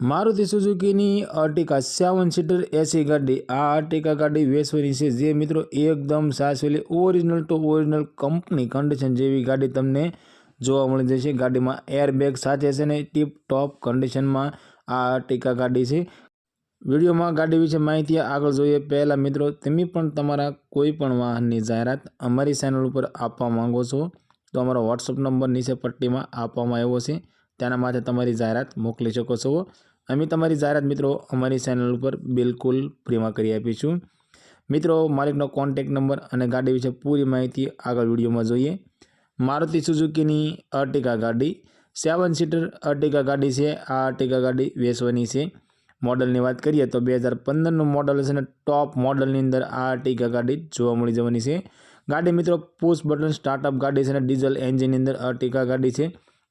મારુતિ સુઝુકીની Ertiga seven seater AC ગાડી. આ અર્ટિકા ગાડી વેચવાની છે. જે મિત્રો એકદમ સાચવેલી original to original company condition જેવી ગાડી તમને જોવા મળી જશે. ગાડીમાં એરબેગ સાથે છે ને ટીપ ટોપ કન્ડિશનમાં આ અર્ટિકા ગાડી છે. વિડીયોમાં ગાડી વિશે માહિતી આગળ જોઈએ. પહેલાં મિત્રો, તમે પણ તમારા કોઈ પણ વાહનની જાહેરાત અમારી ચેનલ ઉપર આપવા માંગો છો, તો અમારો વોટ્સઅપ નંબર નીચે પટ્ટીમાં આપવામાં આવ્યો છે. તેના માટે તમારી જાહેરાત મોકલી શકો છો. અમે તમારી જાહેરાત મિત્રો અમારી ચેનલ ઉપર બિલકુલ ફ્રીમાં કરી આપીશું. મિત્રો, માલિકનો કોન્ટેક નંબર અને ગાડી વિશે પૂરી માહિતી આગળ વિડીયોમાં જોઈએ. મારુતિ સુઝુકીની અર્ટિકા ગાડી. સેવન સીટર અર્ટિકા ગાડી છે. આ અર્ટિકા ગાડી વેચવાની છે. મોડલની વાત કરીએ તો બે હજાર પંદરનું મોડલ છે ને ટોપ મોડલની અંદર આ અર્ટિકા ગાડી જોવા મળી જવાની છે. ગાડી મિત્રો પુશ બટન સ્ટાર્ટઅપ ગાડી છે અને ડીઝલ એન્જિનની અંદર અર્ટિકા ગાડી છે.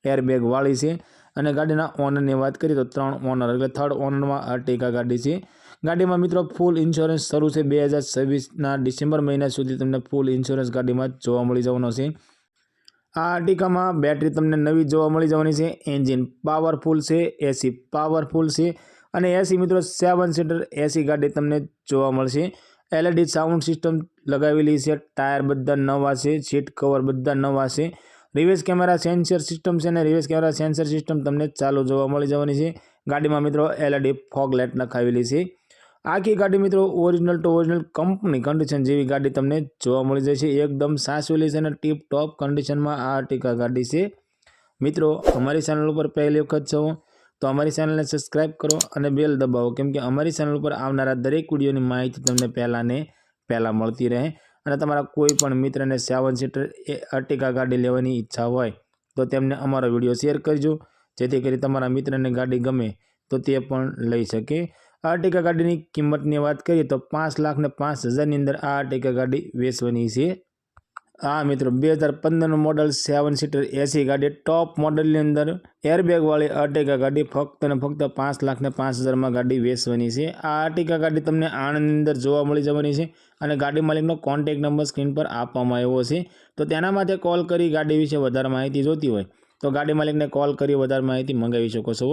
એરબેગ વાળી છે. અને ગાડીના ઓનરની વાત કરીએ તો ત્રણ ઓનર, એટલે થર્ડ ઓનરમાં અર્ટિકા ગાડી છે. ગાડીમાં મિત્રો ફૂલ ઇન્સ્યોરન્સ શરૂ છે બે હજાર છવ્વીસના ડિસેમ્બર મહિના સુધી તમને ફૂલ ઇન્સ્યોરન્સ ગાડીમાં જોવા મળી જવાનો છે. આ અર્ટિકામાં બેટરી તમને નવી જોવા મળી જવાની છે. એન્જિન પાવરફુલ છે એસી પાવરફુલ છે. અને એસી મિત્રો સેવન સીટર એસી ગાડી તમને જોવા મળશે. એલઈડી સાઉન્ડ સિસ્ટમ લગાવેલી છે, ટાયર બધા નવા છે સીટ કવર બધા નવા છે. રિવર્સ કેમેરા સેન્સર સિસ્ટમ છે અને રિવર્સ કેમેરા સેન્સર સિસ્ટમ તમને ચાલુ જોવા મળી જવાની છે. ગાડીમાં મિત્રો એલઈડી ફોગ લાઇટ નખાવેલી છે. આખી ગાડી મિત્રો original to original company condition જેવી ગાડી તમને જોવા મળી જશે. એકદમ સાચવેલી છે અને ટીપ ટોપ કન્ડિશનમાં આ અર્ટિકા ગાડી છે. મિત્રો, અમારી ચેનલ ઉપર પહેલી વખત છો તો અમારી ચેનલને સબસ્ક્રાઈબ કરો અને બેલ દબાવો. કેમ કે અમારી ચેનલ ઉપર આવનારા દરેક વિડીયોની માહિતી તમને પહેલાંને પહેલાં મળતી રહે. અને તમારા કોઈ પણ મિત્રને સેવન સીટર એ અર્ટિકા ગાડી લેવાની ઈચ્છા હોય, તો તેમને અમારો વીડિયો શેર કરજો. જેથી કરી તમારા મિત્રને ગાડી ગમે, તો તે પણ લઈ શકે. અર્ટિકા ગાડીની કિંમતની વાત કરીએ તો પાંચ લાખ ને પાંચ હજારની અંદર આ અર્ટિકા ગાડી વેચવાની છે. હા, મિત્રો, બે હજાર પંદરનું મોડલ સેવન સીટર એસી ગાડી ટોપ મોડલની અંદર એરબેગવાળી અર્ટિકા ગાડી ફક્ત અને ફક્ત પાંચ લાખને પાંચ હજારમાં ગાડી વેચવાની છે. આ અર્ટિકા ગાડી તમને આણંદની અંદર જોવા મળી જવાની છે અને ગાડી માલિકનો કોન્ટેક નંબર સ્ક્રીન પર આપવામાં આવ્યો છે. તો તેના માટે કોલ કરી, ગાડી વિશે વધારે માહિતી જોતી હોય તો ગાડી માલિકને કોલ કરી, વધારે માહિતી મંગાવી શકો છો.